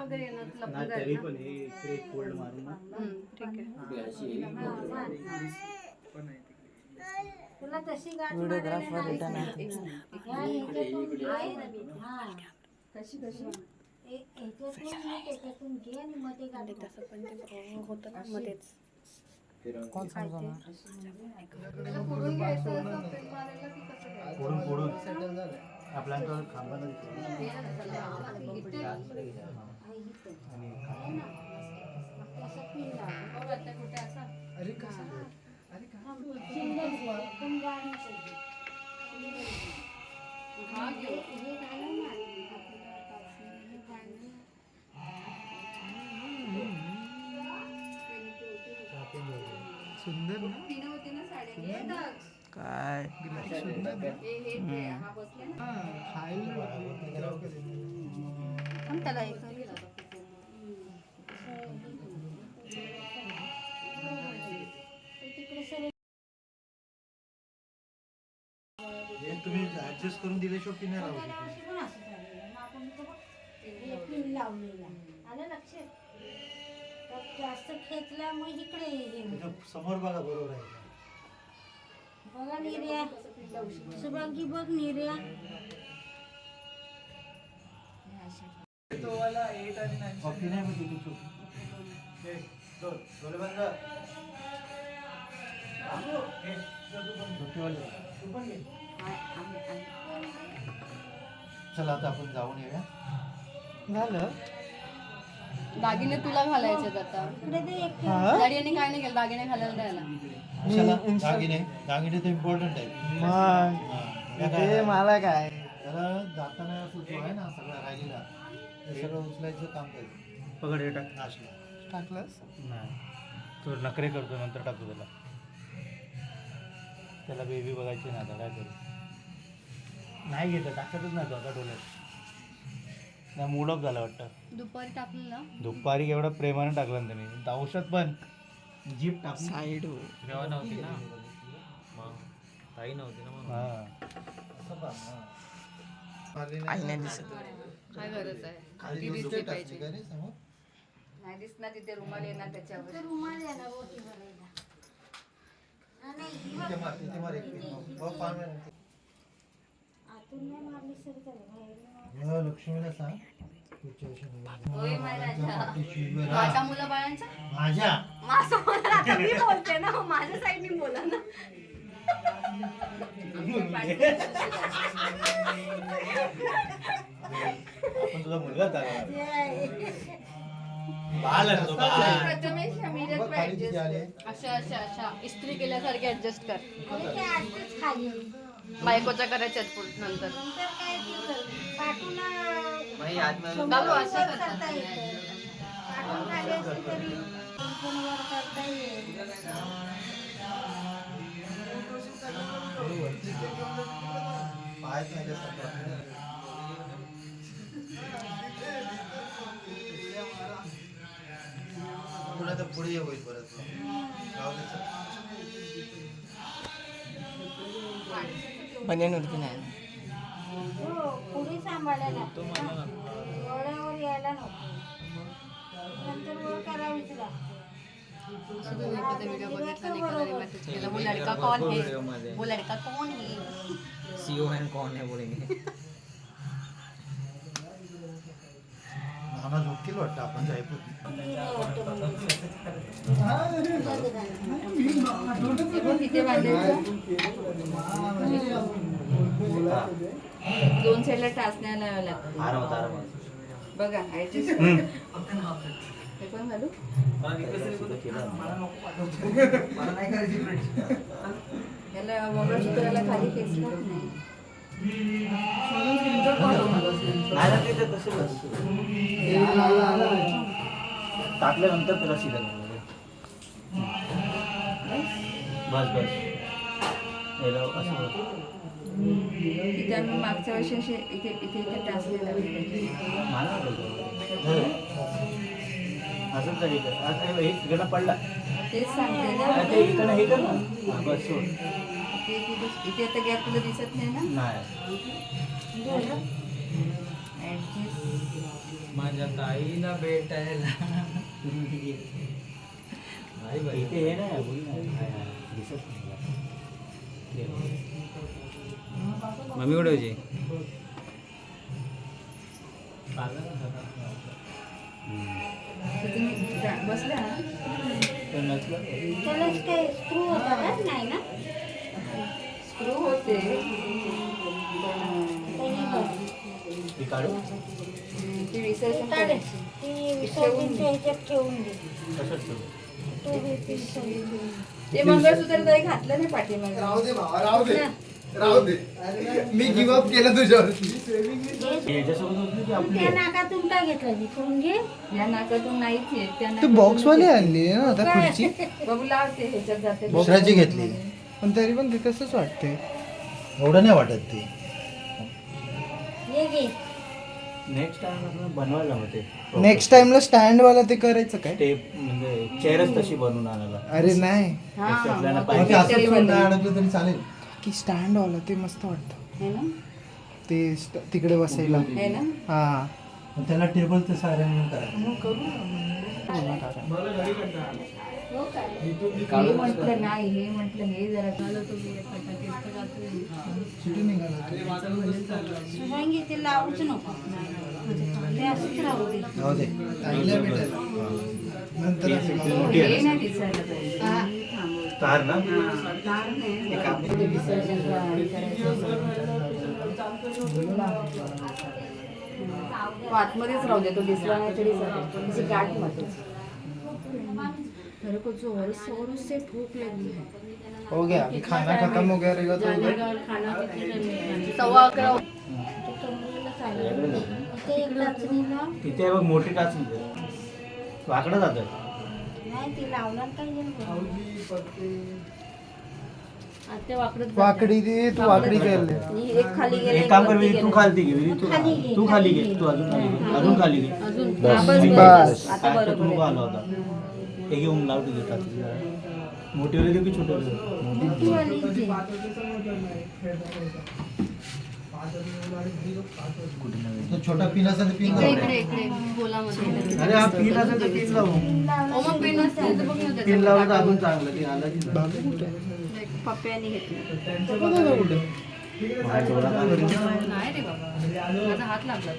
वगैरे येणार लपून नाही जाईल तरी ना पण हे इकडे फोल्ड मारून ना. हम्म, ठीक आहे. तुला तशी गाठ व्हिडिओग्राफर रिटर्न आहे. कशी कशी ह्याच्यातून नाही, त्याच्यातून घे आणि मग ते गाठ मार. तसं पण ते होतं ना मध्येच कोण समजवणार? त्याला पुढून घ्यायचं असं पेन मारायला की कसं घ्यायचं? फोडून आपल्याला हे ना त्याला. हा हे- हे ना. आपलं पासून हे घालून. सुंदर ना. काय? हे हे हा ना थांब त्याला एक दिल्याशिवाय पिन नाही राहू शकत. वर्षी पण असं झालेलं ना. आपण इथं बघ, हे पिन लावलेला आलं लक्षात तर जास्त खेचल्यामुळे इकडे हे समोर बघा बरोबर आहे बघा निर्या शुभांगी बघ निर्या कॉफी नाही मग तिथे चूक हे, दोन. डोळे बंद कर. हे, झोपेवाले. तू पण घे. चला आता आपण जाऊन येऊया. झालं? दागिने तुला घालायचे आता. इकडे ते एक डॅडीने काय नाही केलं दागिने घालायला द्यायला. कशाला दागिने दागिने तर इम्पॉर्टंट आहे मग. हा. ते मला काय? त्याला जाताना असं जो आहे ना सगळा राहिलेला ते सगळं उचलायचं काम करायचं पकड हे टाक. नाशला टाकलंस? नाही. तो नखरे करतो नंतर टाकतो त्याला. त्याला बेबी बघायची ना आता काय करू? नाही घेत टाकतच नाही तो आता डोल्यात नाही मूड ऑफ झाला वाटतं. दुपारी टाकलं ना? दुपारी एवढा प्रेमाने टाकला ना त्याने. औषध पण. जीप टाकून. साईड तेव्हा नव्हती ना? मग ताई नव्हती ना मग हा. हा. आई नाही दिसत. काय गरज आहे? ती दिसली पाहिजे? नाही दिसणार तिथे रुमाल येणार त्याच्यावर. ते रुमाल बोटी भरायला हा, नाही, या लक्ष्मीला सांग. होय माझ्या. माझ्या मुलं बाळांच्या माझ्या माझं मला आता मी बोलते ना माझ्या साईडने बोला ना आपण तुझा मुलगा झाला आहे. तो, बाल. प्रथमेश. अशा अशा अशा इस्त्री केल्यासारखे ऍडजस्ट कर खाली बायकोच्या करायच्या आहेत पुढ- नंतर. बाबू असं करता येतं. पाठून खाली जाऊ दे नाही हो पुढे सांभाळायला एवढ्यावर यायला नको नंतर वर करावीच नाही केला वो लड़का कौन है वो लड़का कौन है सीओ कौन है बोलेंगे नाना झोपतील वाटतं आपण जायपूर तिथे बांधायचं दोन साईडला टाचण्या लागतात आरामात आरामात. बघा ऍडजस्ट हे पण घालू याला मंगळसूत्राला खाली खेचलंच नाही टाकल्यानंतर त्याला शिरा बस बस. याला असं इथे आम्ही मागच्या वर्षी असे इथे इथे इथे मला आवडतं. असंच इकडं पडला. तेच सांगते ना. ते इकडं हे कर ना. बस सोड. इथे आता गॅप तुला दिसत नाही ना? नाही. माझ्या ताईला भेटायला. इथे हे नाही दिसत नाही. मम्मी कुठे होती स्क्रू का नाही ना स्क्रू. ती ती विसर्जन काढ. करायची ती विसर्जनच्या ह्याच्यात ठेवून दे. ते मंगळसूत्र तरी घातलं नाही पाठीमागे राहू दे भावा राहू दे राहू दे. मी गिव अप केलं तुझ्यावरती. याच्यासोबत होती ती आपली. त्या आहे. नाकातून काय घेतलं विचारून घे. या नाकातून नाहीच येत त्या तू नाकातून बॉक्स वाली. आणली ना आता खुर्ची. बघू लावते ह्याच्यात जाते. दुसऱ्याची घेतली. पण तरी पण ते तसंच वाटते एवढं नाही वाटत ते. ये घे. नेक्स्ट टाइम आपण बनवायला होते नेक्स्ट टाइमला स्टँड वाला ते करायचं काय? टेप म्हणजे चेअरच तशी बनवून आणायला. अरे नाही. हा आपल्याला मग ते असं. नाही अडकलं तरी चालेल. की स्टँड वाला ते मस्त वाटतं. है ना? ते स्ट- तिकडे बसायला. है ना? हा. त्याला टेबल तसं अरेंजमेंट करायचं. हे म्हटलं नाही हे म्हटलं हे जरा झालं तो सुटून निघाला शुभांगी ते लावूच नको. ते असंच राहू दे. जाऊ दे. ताईला भेटायला. नंतर असं लावू. हे नाही दिसायला पाहिजे थांबव. तार ना हा, आतमध्येच राहू दे तो दिसला नाही तरी चालेल. गाठमध्ये मेरे को जोर जोर से भूख लगी है हो गया अभी खाना खत्म हो गया रहेगा तो सव्वा अकरा ते कमरेला चालेल ते एक टचनीला तिथे बघ मोठी टाच वाकडं जातं. नाही ती लावणार वाकडी ती तू वाकडी केली एक खाली गेले एक काम कर तू खालती विधी, तू खाली घे, तू खाली खाली घे घे. तू अजून खाली घे अजून खाली घे अजून बस. हा, बस, बस. बस. आता आता तू बरोबर आला आहे. होता हे घेऊन लाव तुझे टाच मोठी वाली देऊ की छोटी वाली देऊ? मोठी वाली घे. तो छोटा पिन असेल तर पिन अरे हा पिन असेल तर पिन लावू ओ मग पिन लावलं तर. अजून चांगलं ते आलं की. पप्प्याने घेतलं. करेल? नाही रे बाबा. माझा हात लागला.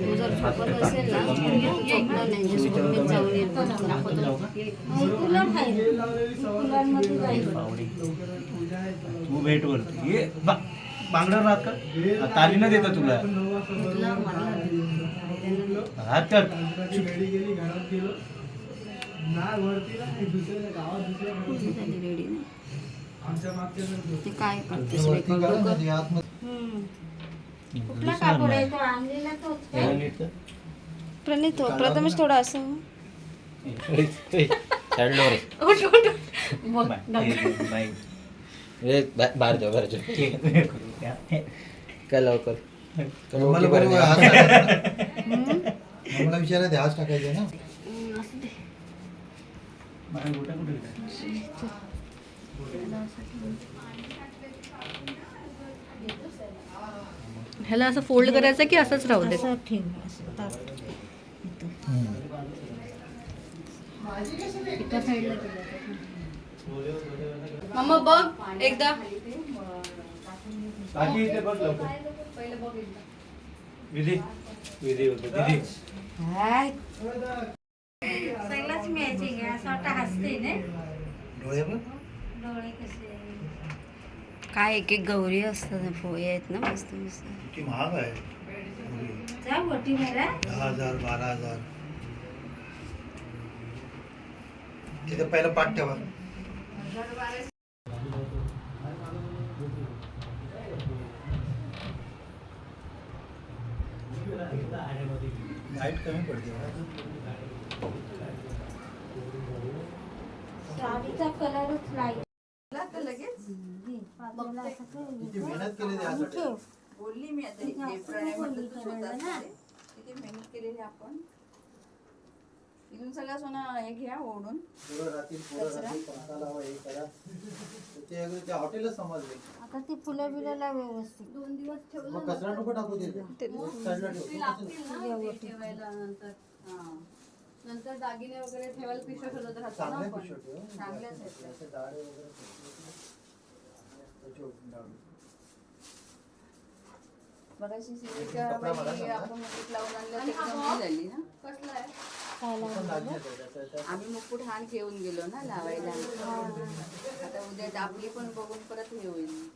तू जर झोपत असेल ना झोपलं नाही ज्यासोबत मी जाऊन येतो ना दाखवतो कूलर जाईल तू भेट वरती. ये बा- बांगड्यावर राहत का? हा, ताली न देता तुला. तुला मारला हात कर रेडी ते काय. प्रणित. हो, प्रथमेश थोडा असं. बघ, बाई, हे, बाई. बाहेर जाऊ बाहेर जाऊ. काय लवकर? मला बरोबर हात टाकायचा. ना. मला विचारायचं टाकायचे ना? ह्याला असं फोल्ड करायचं की असंच राहू दे? असं ठेव असं ताट. मम्मा बघ एकदा. बाकी इथे बघ लवकर. विधी. विधी होते विधी. सगळंच मिळायचे घे असं वाटतं हसते ना. डोळे बघ. डोळे कसे काय एक एक गौरी असतात ना, फोये आहेत ना मस्त मस्त. किती महाग आहे. जा मोठी मेरा दहा हजार बारा हजार. तिथे पहिलं पाठ ठेवा. लाइट कमी पडते बघा. साडीचा कलरच लाइट लगेच पातळला असं ठेव. किती मेहनत केली त्यासाठी ठेव. बोलली मी आता जास्त हे प्रणय नाही म्हटलं बोलली तू करायला स्वतःच ना. दे. किती मेहनत केलेली आपण इथून सगळं सोनं हे घ्या ओढून. पोरं राहतील पोरं राहतील पंखा लावा हे करा. ते अगदी त्या हॉटेलच समजले. आता ती फुलं बिलं लाव व्यवस्थित. दोन दिवस ठेवलं कचरा नको टाकू नंतर. नंतर. दागिने वगैरे ठेवायला पिशव्या शोधत राहतो ना चांगल्या आपण. पिशव्या ठेव. चांगल्याच आहेत. ठेवले. सांगा. आपण लावून आणलं झाली ना. कसला आहे? त्या- आम्ही मुकुट हार घेऊन गेलो ना लावायला. आता उद्या आपली पण बघून परत हे होईल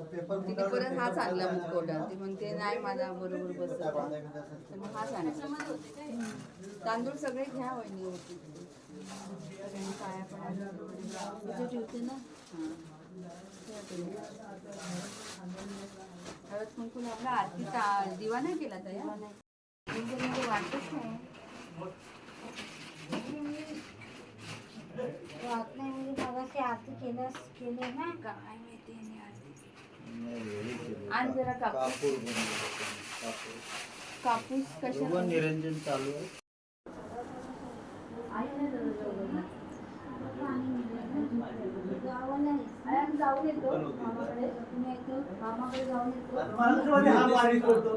तिने परत हाच आणला मुकुट. ती म्हणते नाही माझा बरोबर बसत त्या तर मग हाच आणायचा तांदूळ सगळे घ्या वहिनी होती. पाया ठेवते ना? ठेवा तुम्ही. हळद कुंकू लावला आरती ता- दिवा नाही केला तयारमध्ये वाटतच नाही काय माहिती हे केलं. आणि जरा कापूस कापूर बनवलं. कापूस कशा निरंजन चालू आहे जाऊन येतो मामाकडे मामाकडे जाऊन येतो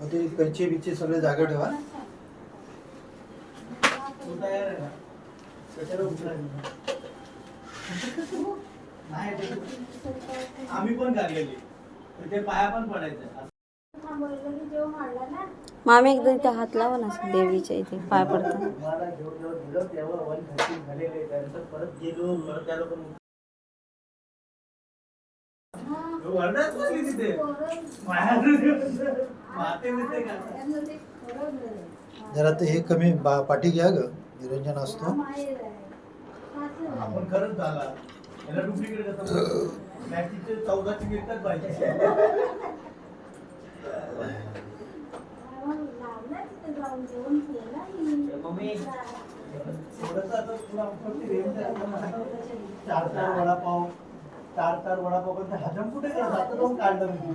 मग ते कैची बिची सगळे जागा ठेवा आम्ही पण काढलेली ते पाया पण पडायचं. थांबवलं की जेव्हा मारला ना मामी एकदा इथे हात लावा ना देवीच्या इथे पाय पडतात. तिथे. जरा ते हे कमी बा- पाठी घ्या ग. निरंजन असतो. चार चार वडापाव चार चार वडापाव हजम कुठे काढलं मी